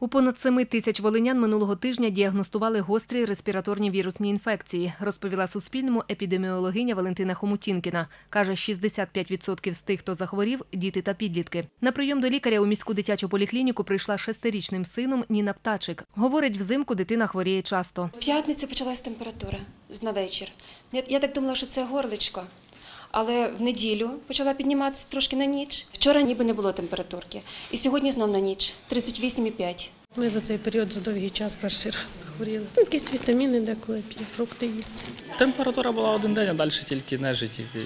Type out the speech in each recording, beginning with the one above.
У понад 7 тисяч волинян минулого тижня діагностували гострі респіраторні вірусні інфекції, розповіла Суспільному епідеміологиня Валентина Хомутінкіна. Каже, 65% з тих, хто захворів, діти та підлітки. На прийом до лікаря у міську дитячу поліклініку прийшла шестирічним сином Ніна Птачик. Говорить, взимку дитина хворіє часто. В п'ятницю почалась температура на вечір. Я, так думала, що це горличко. Але в неділю почала підніматися трошки на ніч. Вчора ніби не було температурки. І сьогодні знов на ніч 38,5. Ми за цей період за довгий час перший раз захворіли. Ну, Якісь вітаміни деколи п'є, фрукти їсть. Температура була один день, а далі тільки нежить і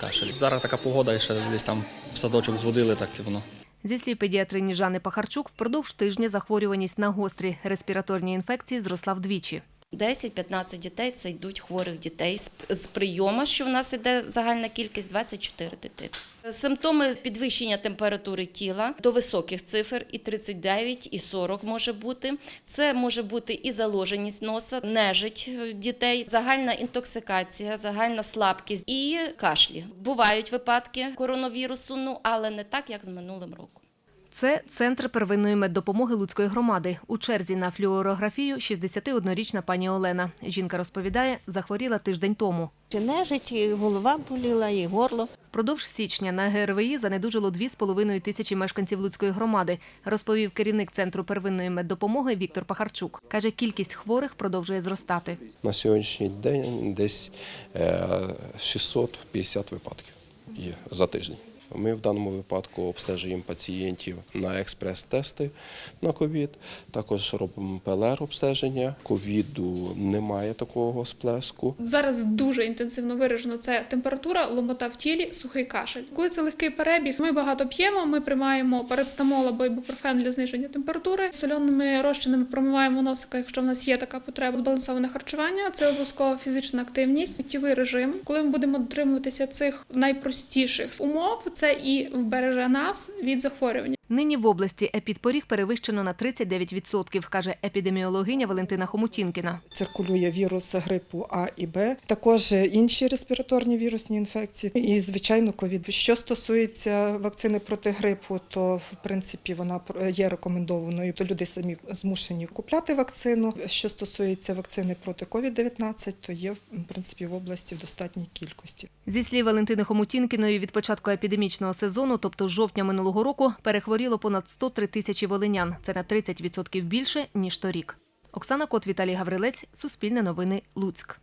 кашель. Зараз така погода, і ще десь там в садочок зводили, так і воно. Зі слів педіатрині Жани Пахарчук, впродовж тижня захворюваність на гострі респіраторні інфекції зросла вдвічі. 10-15 дітей це йдуть хворих дітей з, прийому, що в нас іде загальна кількість 24 дитини. Симптоми підвищення температури тіла до високих цифр і 39, і 40 може бути. Це може бути і заложеність носа, нежить дітей, загальна інтоксикація, загальна слабкість і кашлі. Бувають випадки коронавірусу, ну але не так, як з минулим роком. Це центр первинної меддопомоги Луцької громади. У черзі на флюорографію 61-річна пані Олена. Жінка розповідає, захворіла тиждень тому. Чи нежить, і голова боліла, і горло. Впродовж січня на ГРВІ занедужало 2,5 тисячі мешканців Луцької громади, розповів керівник центру первинної меддопомоги Віктор Пахарчук. Каже, кількість хворих продовжує зростати. На сьогоднішній день десь е, 650 випадків є за тиждень. Ми в даному випадку обстежуємо пацієнтів на експрес-тести на ковід. Також робимо ПЛР-обстеження. Ковіду немає такого сплеску. Зараз дуже інтенсивно виражено це температура, ломота в тілі, сухий кашель. Коли це легкий перебіг, ми багато п'ємо. Ми приймаємо парацетамол або ібупрофен для зниження температури. Сольоними розчинами промиваємо носика, якщо в нас є така потреба. Збалансоване харчування це обов'язково фізична активність, життєвий режим. Коли ми будемо дотримуватися цих найпростіших умов, це і вбереже нас від захворювання. Нині в області епідпоріг перевищено на 39%, каже епідеміологиня Валентина Хомутінкіна. циркулює вірус грипу А і Б, також інші респіраторні вірусні інфекції і, звичайно, ковід. Що стосується вакцини проти грипу, то в принципі вона є рекомендованою. То люди самі змушені купляти вакцину. Що стосується вакцини проти COVID-19, то є в принципі в області в достатній кількості. Зі слів Валентини Хомутінкіної, від початку епідемічного сезону, тобто жовтня минулого року, перехворіло понад 103 тисячі волинян. Це на 30% більше ніж торік. Оксана Кот, Віталій Гаврилець, Суспільне новини, Луцьк.